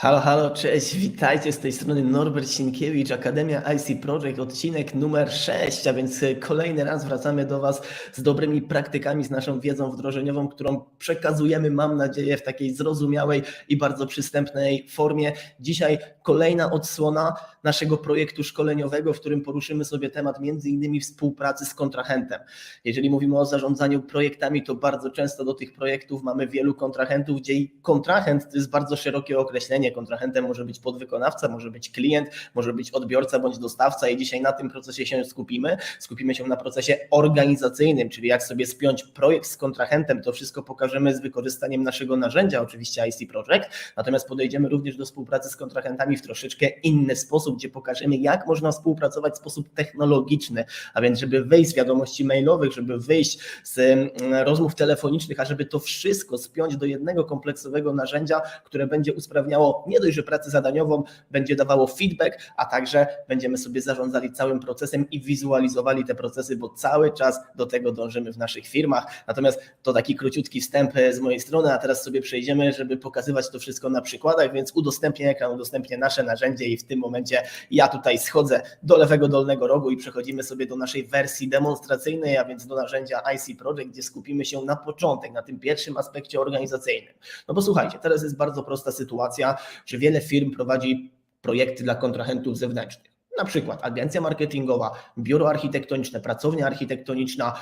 Halo, halo, cześć, witajcie z tej strony Norbert Sienkiewicz, Akademia IC Project, odcinek numer 6, a więc kolejny raz wracamy do Was z dobrymi praktykami, z naszą wiedzą wdrożeniową, którą przekazujemy, mam nadzieję, w takiej zrozumiałej i bardzo przystępnej formie. Dzisiaj kolejna odsłona naszego projektu szkoleniowego, w którym poruszymy sobie temat między innymi współpracy z kontrahentem. Jeżeli mówimy o zarządzaniu projektami, to bardzo często do tych projektów mamy wielu kontrahentów, gdzie kontrahent to jest bardzo szerokie określenie. Kontrahentem może być podwykonawca, może być klient, może być odbiorca bądź dostawca i dzisiaj na tym procesie się skupimy. Skupimy się na procesie organizacyjnym, czyli jak sobie spiąć projekt z kontrahentem, to wszystko pokażemy z wykorzystaniem naszego narzędzia, oczywiście IC Project, natomiast podejdziemy również do współpracy z kontrahentami w troszeczkę inny sposób, gdzie pokażemy, jak można współpracować w sposób technologiczny, a więc żeby wyjść z wiadomości mailowych, żeby wyjść z mm, rozmów telefonicznych, a żeby to wszystko spiąć do jednego kompleksowego narzędzia, które będzie usprawniało nie dość, że pracę zadaniową, będzie dawało feedback, a także będziemy sobie zarządzali całym procesem i wizualizowali te procesy, bo cały czas do tego dążymy w naszych firmach. Natomiast to taki króciutki wstęp z mojej strony, a teraz sobie przejdziemy, żeby pokazywać to wszystko na przykładach, więc udostępnię ekran, udostępnię nasze narzędzie i w tym momencie ja tutaj schodzę do lewego dolnego rogu i przechodzimy sobie do naszej wersji demonstracyjnej, a więc do narzędzia IC Project, gdzie skupimy się na początek, na tym pierwszym aspekcie organizacyjnym. No bo słuchajcie, teraz jest bardzo prosta sytuacja, że wiele firm prowadzi projekty dla kontrahentów zewnętrznych. Na przykład agencja marketingowa, biuro architektoniczne, pracownia architektoniczna,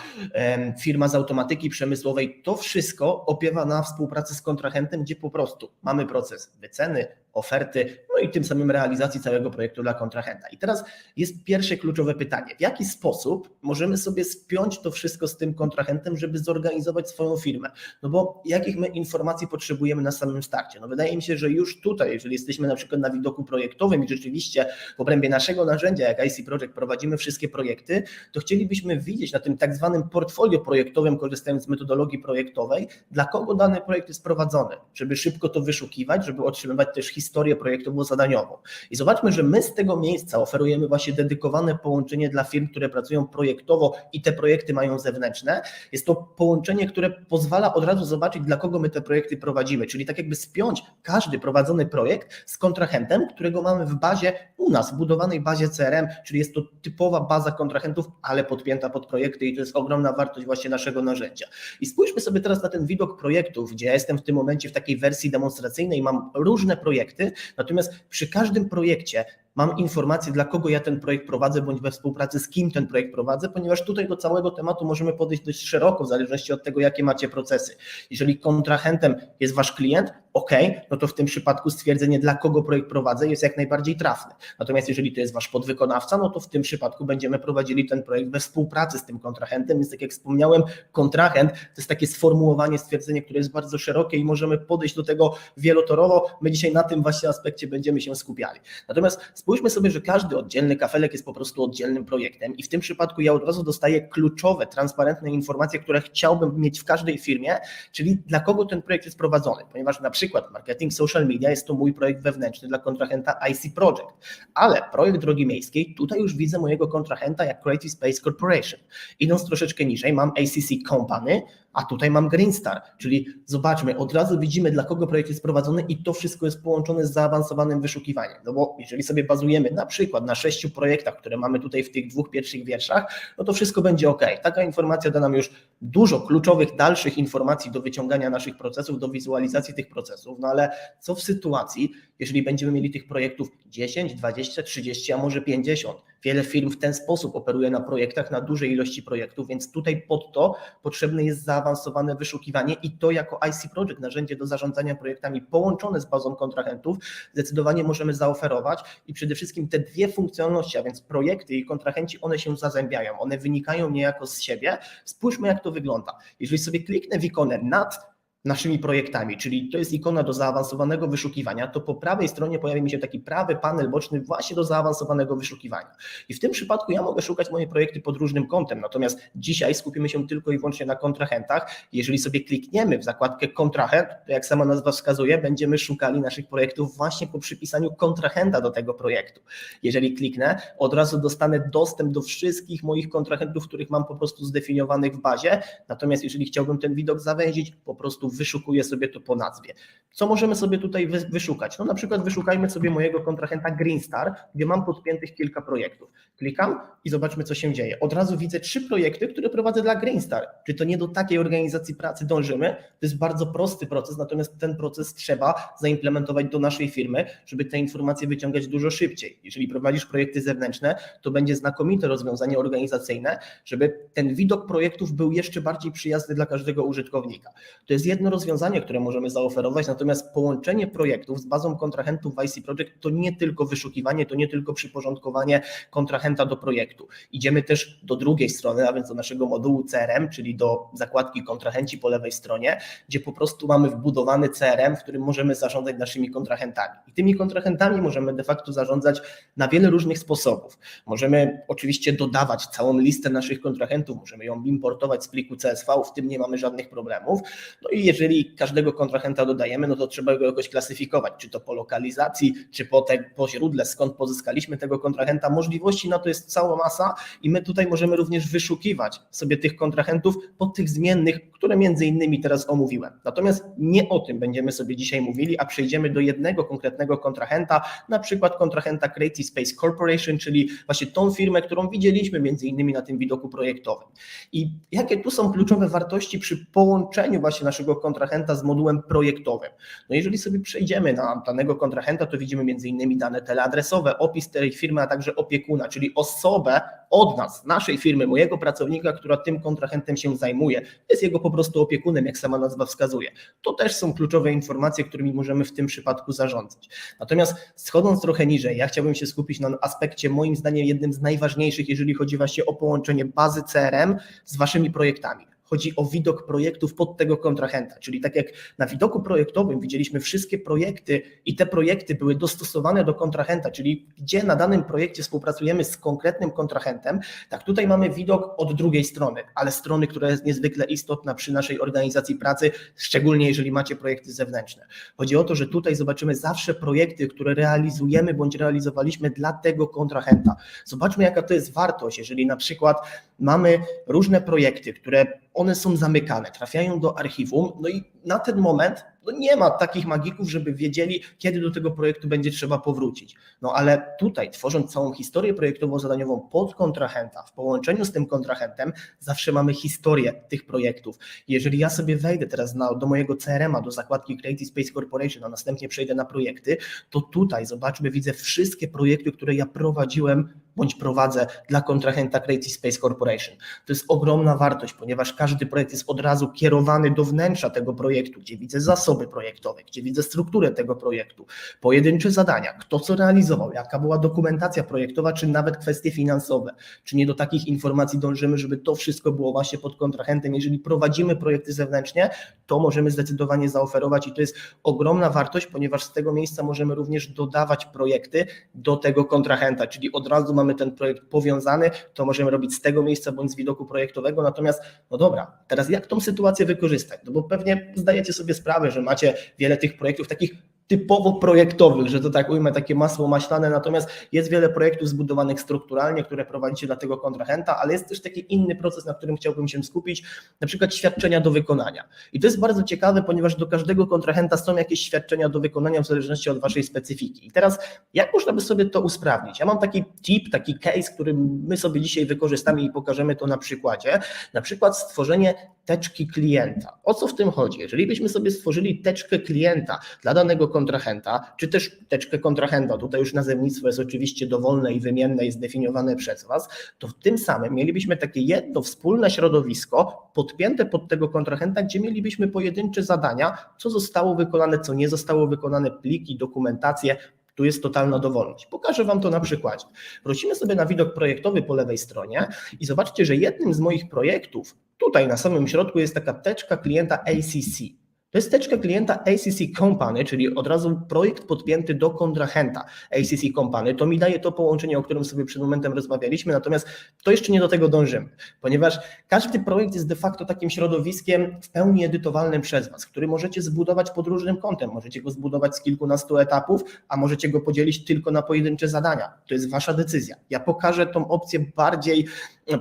firma z automatyki przemysłowej, to wszystko opiewa na współpracy z kontrahentem, gdzie po prostu mamy proces wyceny, oferty, no i tym samym realizacji całego projektu dla kontrahenta. I teraz jest pierwsze kluczowe pytanie: w jaki sposób możemy sobie spiąć to wszystko z tym kontrahentem, żeby zorganizować swoją firmę? No bo jakich my informacji potrzebujemy na samym starcie? No wydaje mi się, że już tutaj, jeżeli jesteśmy na przykład na widoku projektowym i rzeczywiście w obrębie naszego narzędzia, jak IC Project, prowadzimy wszystkie projekty, to chcielibyśmy widzieć na tym tak zwanym portfolio projektowym, korzystając z metodologii projektowej, dla kogo dany projekt jest prowadzony, żeby szybko to wyszukiwać, żeby otrzymywać też historię historię projektową zadaniową. I zobaczmy, że my z tego miejsca oferujemy właśnie dedykowane połączenie dla firm, które pracują projektowo i te projekty mają zewnętrzne. Jest to połączenie, które pozwala od razu zobaczyć, dla kogo my te projekty prowadzimy, czyli tak jakby spiąć każdy prowadzony projekt z kontrahentem, którego mamy w bazie u nas, w budowanej bazie CRM, czyli jest to typowa baza kontrahentów, ale podpięta pod projekty i to jest ogromna wartość właśnie naszego narzędzia. I spójrzmy sobie teraz na ten widok projektów, gdzie ja jestem w tym momencie w takiej wersji demonstracyjnej, mam różne projekty, projekty, natomiast przy każdym projekcie mam informację, dla kogo ja ten projekt prowadzę, bądź we współpracy z kim ten projekt prowadzę, ponieważ tutaj do całego tematu możemy podejść dość szeroko, w zależności od tego, jakie macie procesy. Jeżeli kontrahentem jest wasz klient, ok, no to w tym przypadku stwierdzenie, dla kogo projekt prowadzę, jest jak najbardziej trafne. Natomiast jeżeli to jest wasz podwykonawca, no to w tym przypadku będziemy prowadzili ten projekt we współpracy z tym kontrahentem. Więc tak jak wspomniałem, kontrahent to jest takie sformułowanie, stwierdzenie, które jest bardzo szerokie i możemy podejść do tego wielotorowo. My dzisiaj na tym właśnie aspekcie będziemy się skupiali. Natomiast spójrzmy sobie, że każdy oddzielny kafelek jest po prostu oddzielnym projektem i w tym przypadku ja od razu dostaję kluczowe, transparentne informacje, które chciałbym mieć w każdej firmie, czyli dla kogo ten projekt jest prowadzony, ponieważ na przykład marketing social media jest to mój projekt wewnętrzny dla kontrahenta IC Project, ale projekt drogi miejskiej, tutaj już widzę mojego kontrahenta jak Creative Space Corporation. Idąc troszeczkę niżej mam ACC Company, a tutaj mam Green Star, czyli zobaczmy, od razu widzimy, dla kogo projekt jest prowadzony i to wszystko jest połączone z zaawansowanym wyszukiwaniem. No bo jeżeli sobie bazujemy na przykład na sześciu projektach, które mamy tutaj w tych dwóch pierwszych wierszach, no to wszystko będzie ok. Taka informacja da nam już dużo kluczowych dalszych informacji do wyciągania naszych procesów, do wizualizacji tych procesów. No ale co w sytuacji, jeżeli będziemy mieli tych projektów 10, 20, 30, a może 50? Wiele firm w ten sposób operuje na projektach, na dużej ilości projektów, więc tutaj pod to potrzebne jest zaawansowane wyszukiwanie i to jako IC Project, narzędzie do zarządzania projektami połączone z bazą kontrahentów, zdecydowanie możemy zaoferować i przede wszystkim te dwie funkcjonalności, a więc projekty i kontrahenci, one się zazębiają, one wynikają niejako z siebie. Spójrzmy, jak to wygląda. Jeżeli sobie kliknę w ikonę nad naszymi projektami, czyli to jest ikona do zaawansowanego wyszukiwania, to po prawej stronie pojawi mi się taki prawy panel boczny właśnie do zaawansowanego wyszukiwania. I w tym przypadku ja mogę szukać moje projekty pod różnym kątem, natomiast dzisiaj skupimy się tylko i wyłącznie na kontrahentach. Jeżeli sobie klikniemy w zakładkę kontrahent, to jak sama nazwa wskazuje, będziemy szukali naszych projektów właśnie po przypisaniu kontrahenta do tego projektu. Jeżeli kliknę, od razu dostanę dostęp do wszystkich moich kontrahentów, których mam po prostu zdefiniowanych w bazie, natomiast jeżeli chciałbym ten widok zawęzić, po prostu wyszukuje sobie to po nazwie. Co możemy sobie tutaj wy- wyszukać? No na przykład wyszukajmy sobie mojego kontrahenta Greenstar, gdzie mam podpiętych kilka projektów. Klikam i zobaczmy, co się dzieje. Od razu widzę trzy projekty, które prowadzę dla Greenstar. Czy to nie do takiej organizacji pracy dążymy? To jest bardzo prosty proces, natomiast ten proces trzeba zaimplementować do naszej firmy, żeby te informacje wyciągać dużo szybciej. Jeżeli prowadzisz projekty zewnętrzne, to będzie znakomite rozwiązanie organizacyjne, żeby ten widok projektów był jeszcze bardziej przyjazny dla każdego użytkownika. To jest jedno rozwiązanie, które możemy zaoferować, natomiast połączenie projektów z bazą kontrahentów w IC Project to nie tylko wyszukiwanie, to nie tylko przyporządkowanie kontrahenta do projektu. Idziemy też do drugiej strony, a więc do naszego modułu CRM, czyli do zakładki kontrahenci po lewej stronie, gdzie po prostu mamy wbudowany CRM, w którym możemy zarządzać naszymi kontrahentami. I tymi kontrahentami możemy de facto zarządzać na wiele różnych sposobów. Możemy oczywiście dodawać całą listę naszych kontrahentów, możemy ją importować z pliku CSV, w tym nie mamy żadnych problemów. No i jeżeli każdego kontrahenta dodajemy, no to trzeba go jakoś klasyfikować, czy to po lokalizacji, czy po, te, po źródle, skąd pozyskaliśmy tego kontrahenta. Możliwości na to jest cała masa i my tutaj możemy również wyszukiwać sobie tych kontrahentów po tych zmiennych, które między innymi teraz omówiłem. Natomiast nie o tym będziemy sobie dzisiaj mówili, a przejdziemy do jednego konkretnego kontrahenta, na przykład kontrahenta Creative Space Corporation, czyli właśnie tą firmę, którą widzieliśmy między innymi na tym widoku projektowym. I jakie tu są kluczowe wartości przy połączeniu właśnie naszego kontrahenta z modułem projektowym? No jeżeli sobie przejdziemy na danego kontrahenta, to widzimy innymi dane teleadresowe, opis tej firmy, a także opiekuna, czyli osobę od nas, naszej firmy, mojego pracownika, która tym kontrahentem się zajmuje, jest jego po prostu opiekunem, jak sama nazwa wskazuje. To też są kluczowe informacje, którymi możemy w tym przypadku zarządzać. Natomiast schodząc trochę niżej, ja chciałbym się skupić na aspekcie moim zdaniem jednym z najważniejszych, jeżeli chodzi właśnie o połączenie bazy CRM z waszymi projektami. Chodzi o widok projektów pod tego kontrahenta, czyli tak jak na widoku projektowym widzieliśmy wszystkie projekty i te projekty były dostosowane do kontrahenta, czyli gdzie na danym projekcie współpracujemy z konkretnym kontrahentem, tak tutaj mamy widok od drugiej strony, ale strony, która jest niezwykle istotna przy naszej organizacji pracy, szczególnie jeżeli macie projekty zewnętrzne. Chodzi o to, że tutaj zobaczymy zawsze projekty, które realizujemy bądź realizowaliśmy dla tego kontrahenta. Zobaczmy, jaka to jest wartość, jeżeli na przykład mamy różne projekty, które one są zamykane, trafiają do archiwum, no i na ten moment no nie ma takich magików, żeby wiedzieli, kiedy do tego projektu będzie trzeba powrócić. No ale tutaj, tworząc całą historię projektowo-zadaniową pod kontrahenta, w połączeniu z tym kontrahentem, zawsze mamy historię tych projektów. Jeżeli ja sobie wejdę teraz na, do mojego CRM-a, do zakładki Creative Space Corporation, a następnie przejdę na projekty, to tutaj zobaczmy, widzę wszystkie projekty, które ja prowadziłem bądź prowadzę dla kontrahenta Creative Space Corporation. To jest ogromna wartość, ponieważ każdy projekt jest od razu kierowany do wnętrza tego projektu, gdzie widzę zasoby projektowe, gdzie widzę strukturę tego projektu, pojedyncze zadania, kto co realizował, jaka była dokumentacja projektowa, czy nawet kwestie finansowe. Czy nie do takich informacji dążymy, żeby to wszystko było właśnie pod kontrahentem. Jeżeli prowadzimy projekty zewnętrznie, to możemy zdecydowanie zaoferować i to jest ogromna wartość, ponieważ z tego miejsca możemy również dodawać projekty do tego kontrahenta, czyli od razu mamy ten projekt powiązany, to możemy robić z tego miejsca bądź z widoku projektowego. Natomiast, no dobra, teraz jak tą sytuację wykorzystać? No bo pewnie zdajecie sobie sprawę, że macie wiele tych projektów takich typowo projektowych, że to tak ujmę, takie masło maślane, natomiast jest wiele projektów zbudowanych strukturalnie, które prowadzicie dla tego kontrahenta, ale jest też taki inny proces, na którym chciałbym się skupić, na przykład świadczenia do wykonania. I to jest bardzo ciekawe, ponieważ do każdego kontrahenta są jakieś świadczenia do wykonania w zależności od waszej specyfiki. I teraz jak można by sobie to usprawnić? Ja mam taki tip, taki case, który my sobie dzisiaj wykorzystamy i pokażemy to na przykładzie, na przykład stworzenie teczki klienta. O co w tym chodzi? Jeżeli byśmy sobie stworzyli teczkę klienta dla danego kontrahenta, czy też teczkę kontrahenta, tutaj już nazewnictwo jest oczywiście dowolne i wymienne i zdefiniowane przez Was, to w tym samym mielibyśmy takie jedno wspólne środowisko podpięte pod tego kontrahenta, gdzie mielibyśmy pojedyncze zadania, co zostało wykonane, co nie zostało wykonane, pliki, dokumentacje, tu jest totalna dowolność. Pokażę Wam to na przykładzie. Wrócimy sobie na widok projektowy po lewej stronie i zobaczcie, że jednym z moich projektów, tutaj na samym środku jest taka teczka klienta ACC. To jest teczka klienta ACC Company, czyli od razu projekt podpięty do kontrahenta ACC Company. To mi daje to połączenie, o którym sobie przed momentem rozmawialiśmy, natomiast to jeszcze nie do tego dążymy, ponieważ każdy projekt jest de facto takim środowiskiem w pełni edytowalnym przez Was, który możecie zbudować pod różnym kątem. Możecie go zbudować z kilkunastu etapów, a możecie go podzielić tylko na pojedyncze zadania. To jest Wasza decyzja. Ja pokażę tą opcję bardziej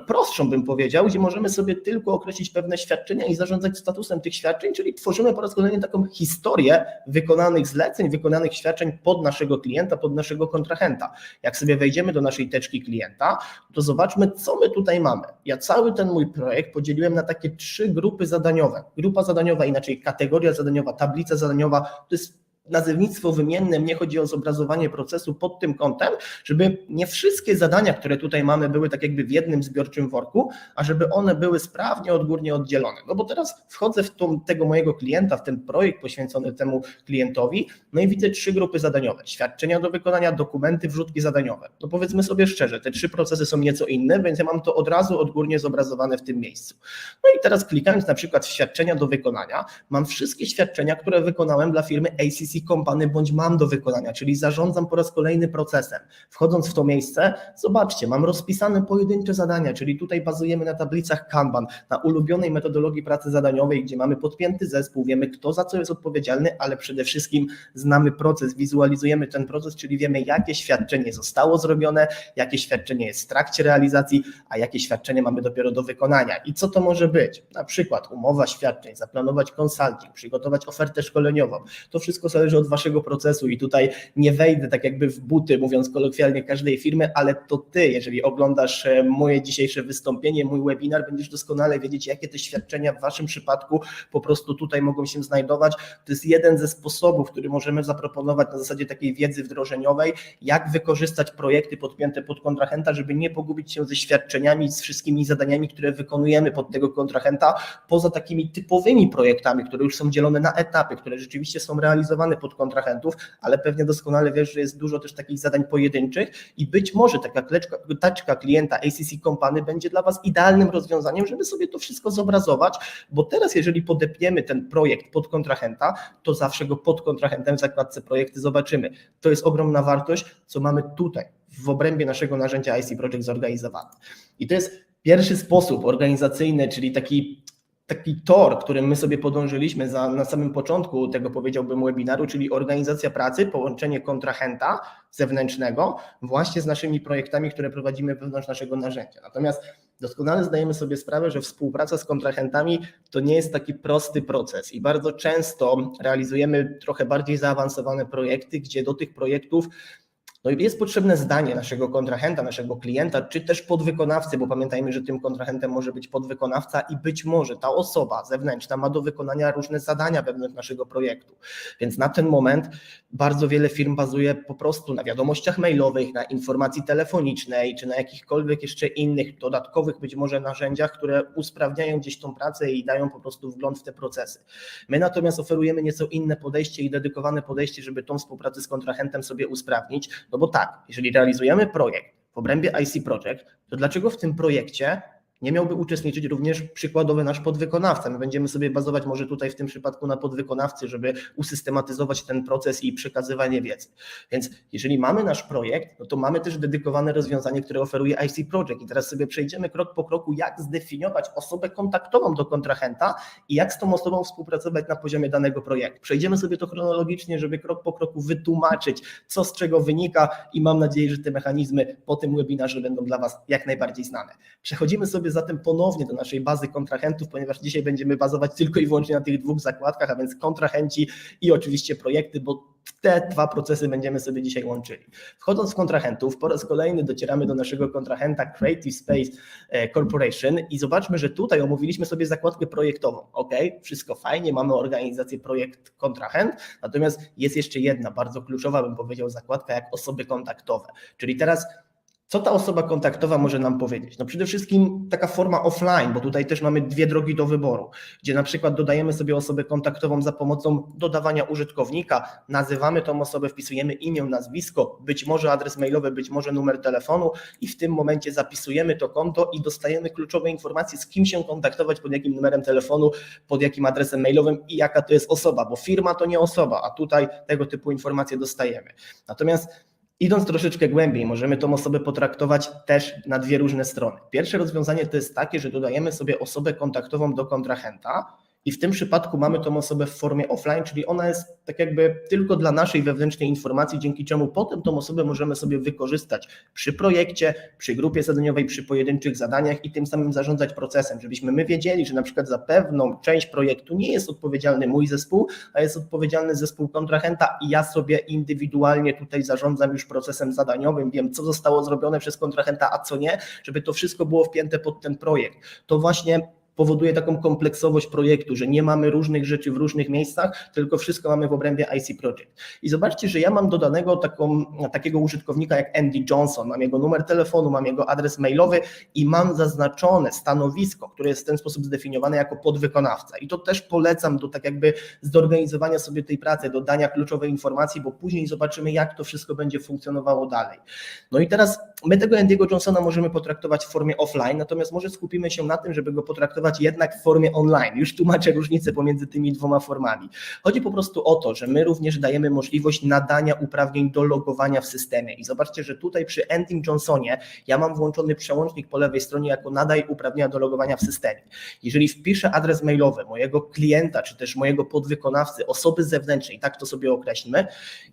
prostszą, bym powiedział, gdzie możemy sobie tylko określić pewne świadczenia i zarządzać statusem tych świadczeń, czyli tworzymy po raz kolejny taką historię wykonanych zleceń, wykonanych świadczeń pod naszego klienta, pod naszego kontrahenta. Jak sobie wejdziemy do naszej teczki klienta, to zobaczmy, co my tutaj mamy. Ja cały ten mój projekt podzieliłem na takie trzy grupy zadaniowe. Grupa zadaniowa, inaczej kategoria zadaniowa, tablica zadaniowa, to jest nazewnictwo wymienne, mnie chodzi o zobrazowanie procesu pod tym kątem, żeby nie wszystkie zadania, które tutaj mamy, były tak jakby w jednym zbiorczym worku, a żeby one były sprawnie odgórnie oddzielone. No bo teraz wchodzę w tą, tego mojego klienta, w ten projekt poświęcony temu klientowi, no i widzę trzy grupy zadaniowe. Świadczenia do wykonania, dokumenty, wrzutki zadaniowe. No powiedzmy sobie szczerze, te trzy procesy są nieco inne, więc ja mam to od razu odgórnie zobrazowane w tym miejscu. No i teraz klikając na przykład w świadczenia do wykonania, mam wszystkie świadczenia, które wykonałem dla firmy ACC Company bądź mam do wykonania, czyli zarządzam po raz kolejny procesem. Wchodząc w to miejsce, zobaczcie, mam rozpisane pojedyncze zadania, czyli tutaj bazujemy na tablicach Kanban, na ulubionej metodologii pracy zadaniowej, gdzie mamy podpięty zespół, wiemy kto za co jest odpowiedzialny, ale przede wszystkim znamy proces, wizualizujemy ten proces, czyli wiemy jakie świadczenie zostało zrobione, jakie świadczenie jest w trakcie realizacji, a jakie świadczenie mamy dopiero do wykonania. I co to może być? Na przykład umowa świadczeń, zaplanować konsulting, przygotować ofertę szkoleniową. To wszystko zależy od waszego procesu i tutaj nie wejdę tak jakby w buty, mówiąc kolokwialnie, każdej firmy, ale to ty, jeżeli oglądasz e, moje dzisiejsze wystąpienie, mój webinar, będziesz doskonale wiedzieć, jakie te świadczenia w waszym przypadku po prostu tutaj mogą się znajdować. To jest jeden ze sposobów, który możemy zaproponować na zasadzie takiej wiedzy wdrożeniowej, jak wykorzystać projekty podpięte pod kontrahenta, żeby nie pogubić się ze świadczeniami, z wszystkimi zadaniami, które wykonujemy pod tego kontrahenta, poza takimi typowymi projektami, które już są dzielone na etapy, które rzeczywiście są realizowane pod kontrahentów, ale pewnie doskonale wiesz, że jest dużo też takich zadań pojedynczych i być może taka kleczka, taczka klienta ACC Company będzie dla Was idealnym rozwiązaniem, żeby sobie to wszystko zobrazować, bo teraz jeżeli podepniemy ten projekt pod kontrahenta, to zawsze go pod kontrahentem w zakładce projekty zobaczymy. To jest ogromna wartość, co mamy tutaj w obrębie naszego narzędzia IC Project zorganizowane. I to jest pierwszy sposób organizacyjny, czyli taki taki tor, którym my sobie podążyliśmy za, na samym początku tego powiedziałbym webinaru, czyli organizacja pracy, połączenie kontrahenta zewnętrznego właśnie z naszymi projektami, które prowadzimy wewnątrz naszego narzędzia. Natomiast doskonale zdajemy sobie sprawę, że współpraca z kontrahentami to nie jest taki prosty proces i bardzo często realizujemy trochę bardziej zaawansowane projekty, gdzie do tych projektów no i jest potrzebne zdanie naszego kontrahenta, naszego klienta, czy też podwykonawcy, bo pamiętajmy, że tym kontrahentem może być podwykonawca i być może ta osoba zewnętrzna ma do wykonania różne zadania wewnątrz naszego projektu. Więc na ten moment bardzo wiele firm bazuje po prostu na wiadomościach mailowych, na informacji telefonicznej, czy na jakichkolwiek jeszcze innych dodatkowych być może narzędziach, które usprawniają gdzieś tą pracę i dają po prostu wgląd w te procesy. My natomiast oferujemy nieco inne podejście i dedykowane podejście, żeby tą współpracę z kontrahentem sobie usprawnić no bo tak, jeżeli realizujemy projekt w obrębie IC Project, to dlaczego w tym projekcie nie miałby uczestniczyć również przykładowy nasz podwykonawca. My będziemy sobie bazować może tutaj w tym przypadku na podwykonawcy, żeby usystematyzować ten proces i przekazywanie wiedzy. Więc jeżeli mamy nasz projekt, no to mamy też dedykowane rozwiązanie, które oferuje IC Project i teraz sobie przejdziemy krok po kroku, jak zdefiniować osobę kontaktową do kontrahenta i jak z tą osobą współpracować na poziomie danego projektu. Przejdziemy sobie to chronologicznie, żeby krok po kroku wytłumaczyć, co z czego wynika i mam nadzieję, że te mechanizmy po tym webinarze będą dla Was jak najbardziej znane. Przechodzimy sobie zatem ponownie do naszej bazy kontrahentów, ponieważ dzisiaj będziemy bazować tylko i wyłącznie na tych dwóch zakładkach, a więc kontrahenci i oczywiście projekty, bo te dwa procesy będziemy sobie dzisiaj łączyli. Wchodząc w kontrahentów, po raz kolejny docieramy do naszego kontrahenta Creative Space e, Corporation i zobaczmy, że tutaj omówiliśmy sobie zakładkę projektową. Ok, wszystko fajnie, mamy organizację projekt kontrahent, natomiast jest jeszcze jedna bardzo kluczowa, bym powiedział, zakładka jak osoby kontaktowe. Czyli teraz co ta osoba kontaktowa może nam powiedzieć? No przede wszystkim taka forma offline, bo tutaj też mamy dwie drogi do wyboru, gdzie na przykład dodajemy sobie osobę kontaktową za pomocą dodawania użytkownika, nazywamy tą osobę, wpisujemy imię, nazwisko, być może adres mailowy, być może numer telefonu i w tym momencie zapisujemy to konto i dostajemy kluczowe informacje, z kim się kontaktować, pod jakim numerem telefonu, pod jakim adresem mailowym i jaka to jest osoba, bo firma to nie osoba, a tutaj tego typu informacje dostajemy. Natomiast Idąc troszeczkę głębiej, możemy tą osobę potraktować też na dwie różne strony. Pierwsze rozwiązanie to jest takie, że dodajemy sobie osobę kontaktową do kontrahenta I w tym przypadku mamy tą osobę w formie offline, czyli ona jest tak jakby tylko dla naszej wewnętrznej informacji, dzięki czemu potem tą osobę możemy sobie wykorzystać przy projekcie, przy grupie zadaniowej, przy pojedynczych zadaniach i tym samym zarządzać procesem, żebyśmy my wiedzieli, że na przykład za pewną część projektu nie jest odpowiedzialny mój zespół, a jest odpowiedzialny zespół kontrahenta i ja sobie indywidualnie tutaj zarządzam już procesem zadaniowym, wiem co zostało zrobione przez kontrahenta, a co nie, żeby to wszystko było wpięte pod ten projekt. To właśnie powoduje taką kompleksowość projektu, że nie mamy różnych rzeczy w różnych miejscach, tylko wszystko mamy w obrębie IC Project. I zobaczcie, że ja mam dodanego taką, takiego użytkownika jak Andy Johnson, mam jego numer telefonu, mam jego adres mailowy i mam zaznaczone stanowisko, które jest w ten sposób zdefiniowane jako podwykonawca. I to też polecam do tak jakby zorganizowania sobie tej pracy, dodania kluczowej informacji, bo później zobaczymy, jak to wszystko będzie funkcjonowało dalej. No i teraz my tego Andy'ego Johnsona możemy potraktować w formie offline, natomiast może skupimy się na tym, żeby go potraktować jednak w formie online. Już tłumaczę różnicę pomiędzy tymi dwoma formami. Chodzi po prostu o to, że my również dajemy możliwość nadania uprawnień do logowania w systemie. I zobaczcie, że tutaj przy Ending Johnsonie ja mam włączony przełącznik po lewej stronie jako nadaj uprawnienia do logowania w systemie. Jeżeli wpiszę adres mailowy mojego klienta, czy też mojego podwykonawcy, osoby zewnętrznej, tak to sobie określmy,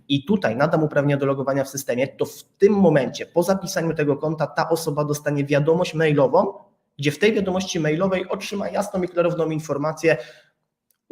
i tutaj nadam uprawnienia do logowania w systemie, to w tym momencie po zapisaniu tego konta ta osoba dostanie wiadomość mailową, gdzie w tej wiadomości mailowej otrzyma jasną i klarowną informację,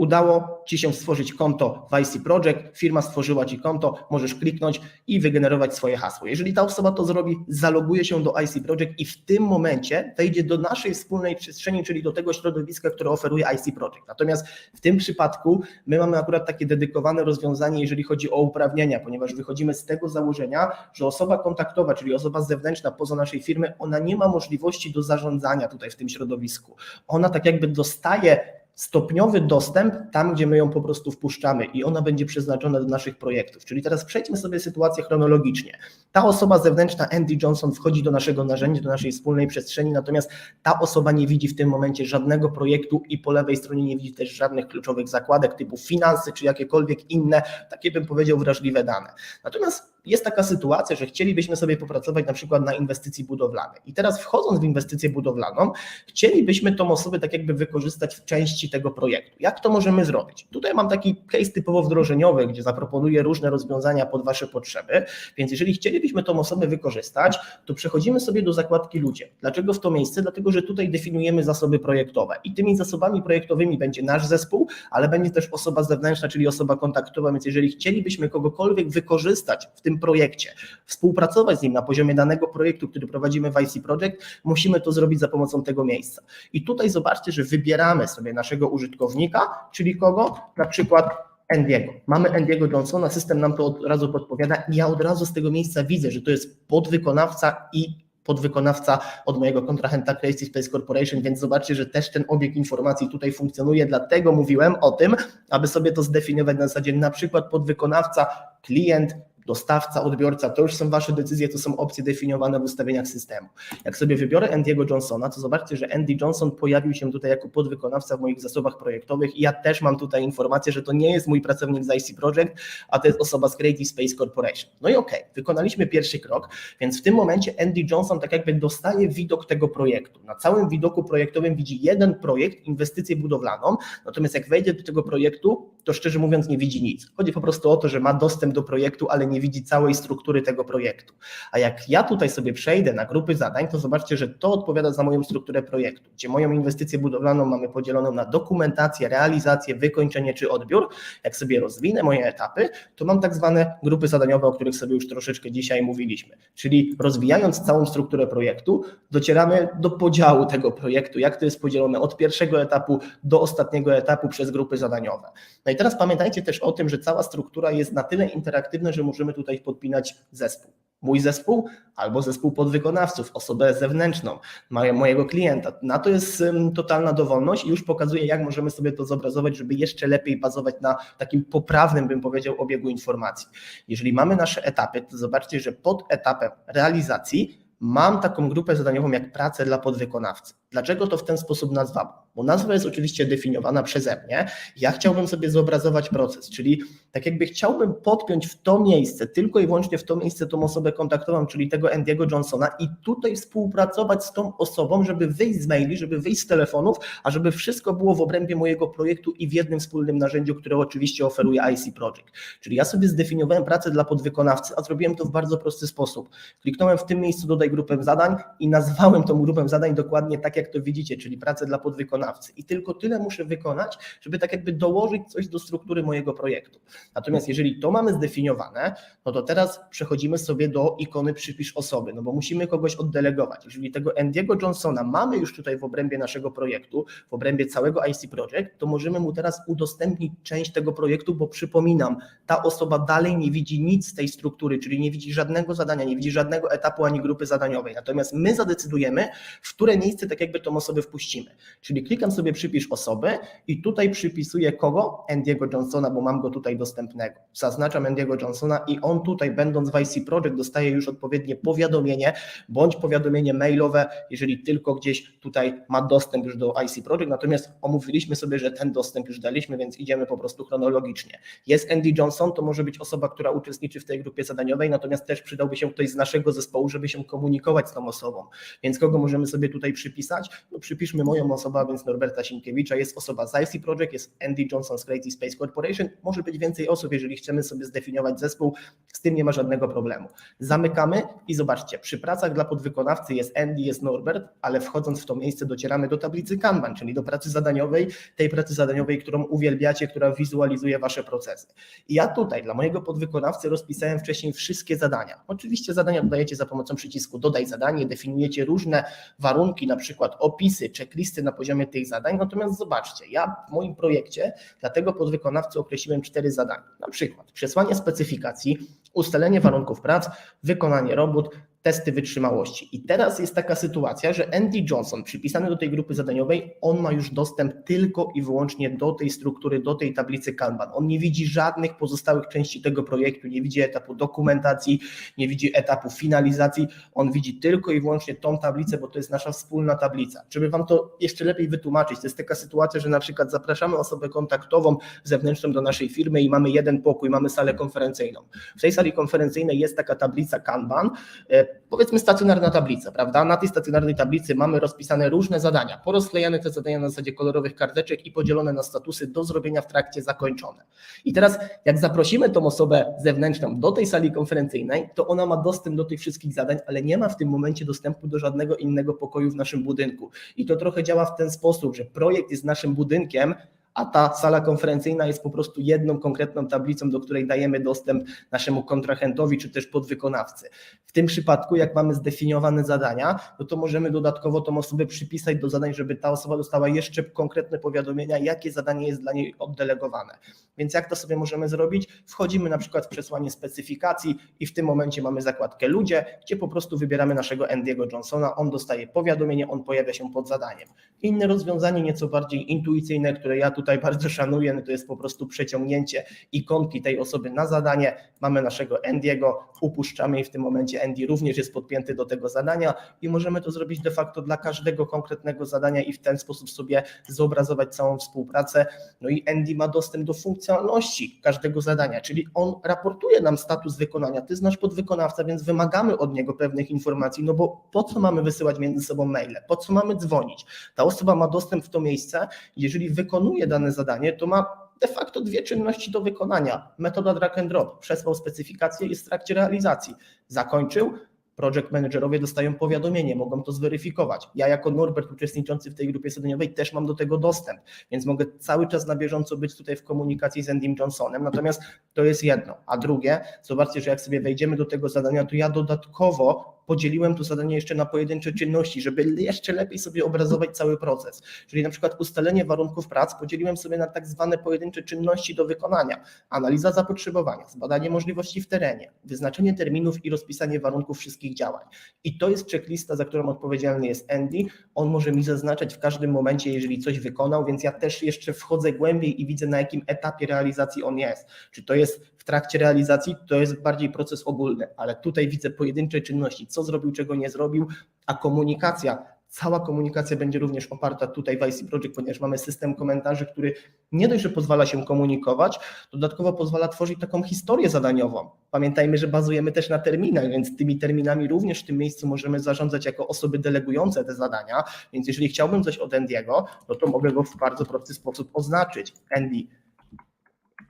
udało Ci się stworzyć konto w IC Project, firma stworzyła Ci konto, możesz kliknąć i wygenerować swoje hasło. Jeżeli ta osoba to zrobi, zaloguje się do IC Project i w tym momencie wejdzie do naszej wspólnej przestrzeni, czyli do tego środowiska, które oferuje IC Project. Natomiast w tym przypadku my mamy akurat takie dedykowane rozwiązanie, jeżeli chodzi o uprawnienia, ponieważ wychodzimy z tego założenia, że osoba kontaktowa, czyli osoba zewnętrzna poza naszej firmy, ona nie ma możliwości do zarządzania tutaj w tym środowisku. Ona tak jakby dostaje stopniowy dostęp tam, gdzie my ją po prostu wpuszczamy i ona będzie przeznaczona do naszych projektów. Czyli teraz przejdźmy sobie sytuację chronologicznie. Ta osoba zewnętrzna, Andy Johnson, wchodzi do naszego narzędzia, do naszej wspólnej przestrzeni, natomiast ta osoba nie widzi w tym momencie żadnego projektu i po lewej stronie nie widzi też żadnych kluczowych zakładek typu finanse czy jakiekolwiek inne, takie bym powiedział wrażliwe dane. Natomiast jest taka sytuacja, że chcielibyśmy sobie popracować na przykład na inwestycji budowlanej. I teraz wchodząc w inwestycję budowlaną, chcielibyśmy tą osobę tak jakby wykorzystać w części tego projektu. Jak to możemy zrobić? Tutaj mam taki case typowo wdrożeniowy, gdzie zaproponuję różne rozwiązania pod Wasze potrzeby, więc jeżeli chcielibyśmy tą osobę wykorzystać, to przechodzimy sobie do zakładki ludzie. Dlaczego w to miejsce? Dlatego, że tutaj definiujemy zasoby projektowe i tymi zasobami projektowymi będzie nasz zespół, ale będzie też osoba zewnętrzna, czyli osoba kontaktowa, więc jeżeli chcielibyśmy kogokolwiek wykorzystać w tym tym projekcie, współpracować z nim na poziomie danego projektu, który prowadzimy w IC Project, musimy to zrobić za pomocą tego miejsca. I tutaj zobaczcie, że wybieramy sobie naszego użytkownika, czyli kogo? Na przykład Andiego. Mamy Andiego Johnsona, system nam to od razu podpowiada i ja od razu z tego miejsca widzę, że to jest podwykonawca i podwykonawca od mojego kontrahenta Crazy Space Corporation, więc zobaczcie, że też ten obieg informacji tutaj funkcjonuje, dlatego mówiłem o tym, aby sobie to zdefiniować na zasadzie na przykład podwykonawca, klient, dostawca, odbiorca, to już są Wasze decyzje, to są opcje definiowane w ustawieniach systemu. Jak sobie wybiorę Andy'ego Johnsona, to zobaczcie, że Andy Johnson pojawił się tutaj jako podwykonawca w moich zasobach projektowych i ja też mam tutaj informację, że to nie jest mój pracownik z IC Project, a to jest osoba z Creative Space Corporation. No i okej, okay, wykonaliśmy pierwszy krok, więc w tym momencie Andy Johnson tak jakby dostaje widok tego projektu. Na całym widoku projektowym widzi jeden projekt, inwestycję budowlaną, natomiast jak wejdzie do tego projektu, to szczerze mówiąc nie widzi nic. Chodzi po prostu o to, że ma dostęp do projektu, ale nie widzi całej struktury tego projektu. A jak ja tutaj sobie przejdę na grupy zadań, to zobaczcie, że to odpowiada za moją strukturę projektu, gdzie moją inwestycję budowlaną mamy podzieloną na dokumentację, realizację, wykończenie czy odbiór. Jak sobie rozwinę moje etapy, to mam tak zwane grupy zadaniowe, o których sobie już troszeczkę dzisiaj mówiliśmy. Czyli rozwijając całą strukturę projektu, docieramy do podziału tego projektu, jak to jest podzielone od pierwszego etapu do ostatniego etapu przez grupy zadaniowe. No i teraz pamiętajcie też o tym, że cała struktura jest na tyle interaktywna, że możemy tutaj podpinać zespół. Mój zespół albo zespół podwykonawców, osobę zewnętrzną, mojego klienta. Na to jest totalna dowolność i już pokazuję, jak możemy sobie to zobrazować, żeby jeszcze lepiej bazować na takim poprawnym, bym powiedział, obiegu informacji. Jeżeli mamy nasze etapy, to zobaczcie, że pod etapem realizacji mam taką grupę zadaniową jak pracę dla podwykonawcy. Dlaczego to w ten sposób nazwałem? Bo nazwa jest oczywiście definiowana przeze mnie. Ja chciałbym sobie zobrazować proces, czyli tak jakby chciałbym podpiąć w to miejsce, tylko i wyłącznie w to miejsce tą osobę kontaktową, czyli tego Andy'ego Johnsona i tutaj współpracować z tą osobą, żeby wyjść z maili, żeby wyjść z telefonów, a żeby wszystko było w obrębie mojego projektu i w jednym wspólnym narzędziu, które oczywiście oferuje IC Project. Czyli ja sobie zdefiniowałem pracę dla podwykonawcy, a zrobiłem to w bardzo prosty sposób. Kliknąłem w tym miejscu dodaj grupę zadań i nazwałem tą grupę zadań dokładnie tak, jak to widzicie, czyli pracę dla podwykonawcy. I tylko tyle muszę wykonać, żeby tak jakby dołożyć coś do struktury mojego projektu. Natomiast jeżeli to mamy zdefiniowane, no to teraz przechodzimy sobie do ikony przypisz osoby, no bo musimy kogoś oddelegować. Jeżeli tego Andy'ego Johnsona mamy już tutaj w obrębie naszego projektu, w obrębie całego IC Project, to możemy mu teraz udostępnić część tego projektu, bo przypominam, ta osoba dalej nie widzi nic z tej struktury, czyli nie widzi żadnego zadania, nie widzi żadnego etapu ani grupy zadaniowej. Natomiast my zadecydujemy, w które miejsce tak jakby tą osobę wpuścimy. Czyli klikam sobie przypisz osoby i tutaj przypisuję kogo? Andy'ego Johnsona, bo mam go tutaj dostępnego. Zaznaczam Andy'ego Johnsona i on tutaj będąc w IC Project dostaje już odpowiednie powiadomienie bądź powiadomienie mailowe, jeżeli tylko gdzieś tutaj ma dostęp już do IC Project. Natomiast omówiliśmy sobie, że ten dostęp już daliśmy, więc idziemy po prostu chronologicznie. Jest Andy Johnson, to może być osoba, która uczestniczy w tej grupie zadaniowej, natomiast też przydałby się ktoś z naszego zespołu, żeby się komunikować z tą osobą. Więc kogo możemy sobie tutaj przypisać? No przypiszmy moją osobę, a więc Norberta Sienkiewicza. Jest osoba z IC Project, jest Andy Johnson z Creative Space Corporation. Może być więcej osób, jeżeli chcemy sobie zdefiniować zespół, z tym nie ma żadnego problemu. Zamykamy i zobaczcie, przy pracach dla podwykonawcy jest Andy, jest Norbert, ale wchodząc w to miejsce docieramy do tablicy Kanban, czyli do pracy zadaniowej, tej pracy zadaniowej, którą uwielbiacie, która wizualizuje wasze procesy. I ja tutaj dla mojego podwykonawcy rozpisałem wcześniej wszystkie zadania. Oczywiście zadania dodajecie za pomocą przycisku dodaj zadanie, definiujecie różne warunki, na przykład opisy, checklisty na poziomie tych zadań, natomiast zobaczcie, ja w moim projekcie dla tego podwykonawcy określiłem cztery zadania. Na przykład przesłanie specyfikacji, ustalenie warunków prac, wykonanie robót, testy wytrzymałości. I teraz jest taka sytuacja, że Andy Johnson, przypisany do tej grupy zadaniowej, on ma już dostęp tylko i wyłącznie do tej struktury, do tej tablicy Kanban. On nie widzi żadnych pozostałych części tego projektu, nie widzi etapu dokumentacji, nie widzi etapu finalizacji, on widzi tylko i wyłącznie tą tablicę, bo to jest nasza wspólna tablica. Żeby Wam to jeszcze lepiej wytłumaczyć, to jest taka sytuacja, że na przykład zapraszamy osobę kontaktową zewnętrzną do naszej firmy i mamy jeden pokój, mamy salę konferencyjną. W tej sali konferencyjnej jest taka tablica Kanban, e, powiedzmy stacjonarna tablica, prawda? Na tej stacjonarnej tablicy mamy rozpisane różne zadania, porozklejane te zadania na zasadzie kolorowych karteczek i podzielone na statusy do zrobienia w trakcie zakończone. I teraz jak zaprosimy tą osobę zewnętrzną do tej sali konferencyjnej, to ona ma dostęp do tych wszystkich zadań, ale nie ma w tym momencie dostępu do żadnego innego pokoju w naszym budynku. I to trochę działa w ten sposób, że projekt jest naszym budynkiem, a ta sala konferencyjna jest po prostu jedną konkretną tablicą, do której dajemy dostęp naszemu kontrahentowi czy też podwykonawcy. W tym przypadku, jak mamy zdefiniowane zadania, no to możemy dodatkowo tą osobę przypisać do zadań, żeby ta osoba dostała jeszcze konkretne powiadomienia, jakie zadanie jest dla niej oddelegowane. Więc jak to sobie możemy zrobić? Wchodzimy na przykład w przesłanie specyfikacji i w tym momencie mamy zakładkę ludzie, gdzie po prostu wybieramy naszego Andy'ego Johnsona, on dostaje powiadomienie, on pojawia się pod zadaniem. Inne rozwiązanie, nieco bardziej intuicyjne, które ja tutaj bardzo szanuję, no to jest po prostu przeciągnięcie ikonki tej osoby na zadanie. Mamy naszego Andy'ego, upuszczamy i w tym momencie Andy również jest podpięty do tego zadania i możemy to zrobić de facto dla każdego konkretnego zadania i w ten sposób sobie zobrazować całą współpracę. No i Andy ma dostęp do funkcjonalności każdego zadania, czyli on raportuje nam status wykonania. To jest nasz podwykonawca, więc wymagamy od niego pewnych informacji, no bo po co mamy wysyłać między sobą maile, po co mamy dzwonić? Ta osoba ma dostęp w to miejsce, jeżeli wykonuje dane zadanie, to ma de facto dwie czynności do wykonania. Metoda drag and drop, przesłał specyfikację, jest w trakcie realizacji. Zakończył, project managerowie dostają powiadomienie, mogą to zweryfikować. Ja jako Norbert uczestniczący w tej grupie zadaniowej też mam do tego dostęp, więc mogę cały czas na bieżąco być tutaj w komunikacji z Andym Johnsonem, natomiast to jest jedno. A drugie, zobaczcie, że jak sobie wejdziemy do tego zadania, to ja dodatkowo podzieliłem to zadanie jeszcze na pojedyncze czynności, żeby jeszcze lepiej sobie obrazować cały proces. Czyli na przykład ustalenie warunków prac podzieliłem sobie na tak zwane pojedyncze czynności do wykonania. Analiza zapotrzebowania, zbadanie możliwości w terenie, wyznaczenie terminów i rozpisanie warunków wszystkich działań. I to jest checklista, za którą odpowiedzialny jest Andy. On może mi zaznaczać w każdym momencie, jeżeli coś wykonał, więc ja też jeszcze wchodzę głębiej i widzę na jakim etapie realizacji on jest. Czy to jest w trakcie realizacji, to jest bardziej proces ogólny, ale tutaj widzę pojedyncze czynności, co zrobił, czego nie zrobił, a komunikacja Cała komunikacja będzie również oparta tutaj w IC Project, ponieważ mamy system komentarzy, który nie dość, że pozwala się komunikować, dodatkowo pozwala tworzyć taką historię zadaniową. Pamiętajmy, że bazujemy też na terminach, więc tymi terminami również w tym miejscu możemy zarządzać jako osoby delegujące te zadania. Więc jeżeli chciałbym coś od Andiego, no to mogę go w bardzo prosty sposób oznaczyć. Andy,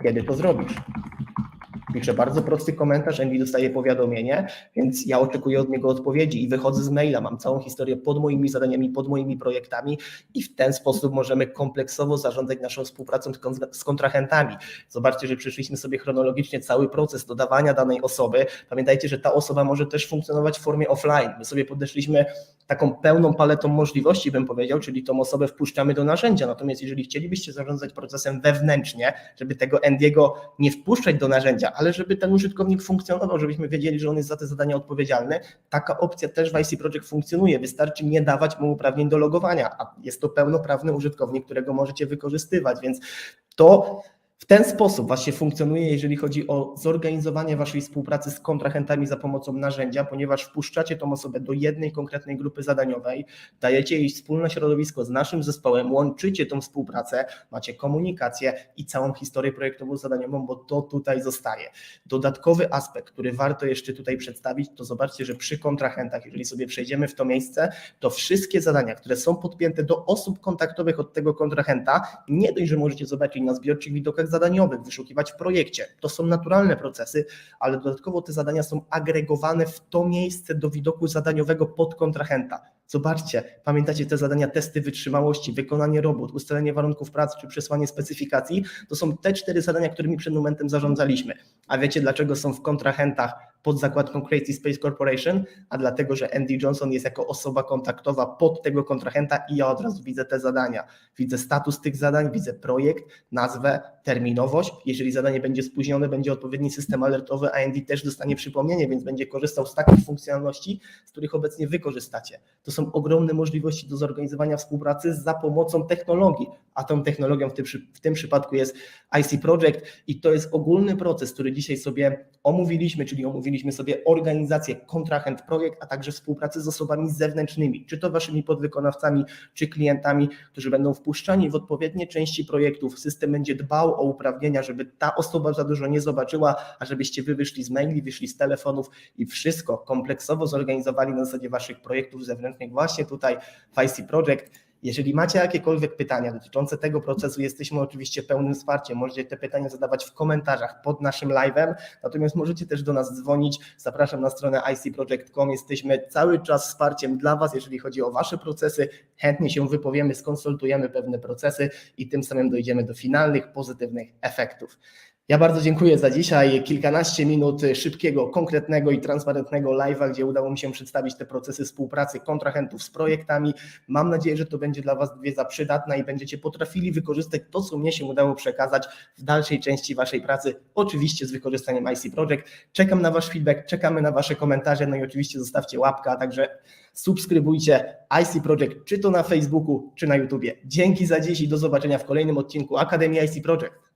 kiedy to zrobisz? Piszę bardzo prosty komentarz, Andy dostaje powiadomienie, więc ja oczekuję od niego odpowiedzi i wychodzę z maila. Mam całą historię pod moimi zadaniami, pod moimi projektami i w ten sposób możemy kompleksowo zarządzać naszą współpracą z kon- z kontrahentami. Zobaczcie, że przeszliśmy sobie chronologicznie cały proces dodawania danej osoby. Pamiętajcie, że ta osoba może też funkcjonować w formie offline. My sobie podeszliśmy taką pełną paletą możliwości, bym powiedział, czyli tą osobę wpuszczamy do narzędzia. Natomiast jeżeli chcielibyście zarządzać procesem wewnętrznie, żeby tego Endiego nie wpuszczać do narzędzia, ale żeby ten użytkownik funkcjonował, żebyśmy wiedzieli, że on jest za te zadania odpowiedzialny, taka opcja też w IC Project funkcjonuje. Wystarczy nie dawać mu uprawnień do logowania, a jest to pełnoprawny użytkownik, którego możecie wykorzystywać, więc to w ten sposób właśnie funkcjonuje, jeżeli chodzi o zorganizowanie waszej współpracy z kontrahentami za pomocą narzędzia, ponieważ wpuszczacie tą osobę do jednej konkretnej grupy zadaniowej, dajecie jej wspólne środowisko z naszym zespołem, łączycie tą współpracę, macie komunikację i całą historię projektową zadaniową, bo to tutaj zostaje. Dodatkowy aspekt, który warto jeszcze tutaj przedstawić, to zobaczcie, że przy kontrahentach, jeżeli sobie przejdziemy w to miejsce, to wszystkie zadania, które są podpięte do osób kontaktowych od tego kontrahenta, nie dość, że możecie zobaczyć na zbiorczych widokach zadaniowych, wyszukiwać w projekcie. To są naturalne procesy, ale dodatkowo te zadania są agregowane w to miejsce do widoku zadaniowego pod kontrahenta. Zobaczcie, pamiętacie te zadania, testy wytrzymałości, wykonanie robót, ustalenie warunków pracy czy przesłanie specyfikacji? To są te cztery zadania, którymi przed momentem zarządzaliśmy. A wiecie dlaczego są w kontrahentach pod zakładką Creative Space Corporation? A dlatego, że Andy Johnson jest jako osoba kontaktowa pod tego kontrahenta i ja od razu widzę te zadania. Widzę status tych zadań, widzę projekt, nazwę, terminowość. Jeżeli zadanie będzie spóźnione, będzie odpowiedni system alertowy, a Andy też dostanie przypomnienie, więc będzie korzystał z takich funkcjonalności, z których obecnie wy korzystacie. To są ogromne możliwości do zorganizowania współpracy za pomocą technologii, a tą technologią w tym, w tym przypadku jest IC Project i to jest ogólny proces, który dzisiaj sobie omówiliśmy, czyli omówiliśmy sobie organizację, kontrahent, projekt, a także współpracę z osobami zewnętrznymi, czy to waszymi podwykonawcami, czy klientami, którzy będą wpuszczani w odpowiednie części projektów. System będzie dbał o uprawnienia, żeby ta osoba za dużo nie zobaczyła, a żebyście wy wyszli z maili, wyszli z telefonów i wszystko kompleksowo zorganizowali na zasadzie waszych projektów zewnętrznych właśnie tutaj w IC Project. Jeżeli macie jakiekolwiek pytania dotyczące tego procesu, jesteśmy oczywiście pełnym wsparciem. Możecie te pytania zadawać w komentarzach pod naszym live'em, natomiast możecie też do nas dzwonić. Zapraszam na stronę icproject.com. Jesteśmy cały czas wsparciem dla Was, jeżeli chodzi o Wasze procesy. Chętnie się wypowiemy, skonsultujemy pewne procesy i tym samym dojdziemy do finalnych, pozytywnych efektów. Ja bardzo dziękuję za dzisiaj. Kilkanaście minut szybkiego, konkretnego i transparentnego live'a, gdzie udało mi się przedstawić te procesy współpracy kontrahentów z projektami. Mam nadzieję, że to będzie dla Was wiedza przydatna i będziecie potrafili wykorzystać to, co mnie się udało przekazać w dalszej części Waszej pracy, oczywiście z wykorzystaniem IC Project. Czekam na Wasz feedback, czekamy na Wasze komentarze, no i oczywiście zostawcie łapkę, a także subskrybujcie IC Project, czy to na Facebooku, czy na YouTubie. Dzięki za dziś i do zobaczenia w kolejnym odcinku Akademii IC Project.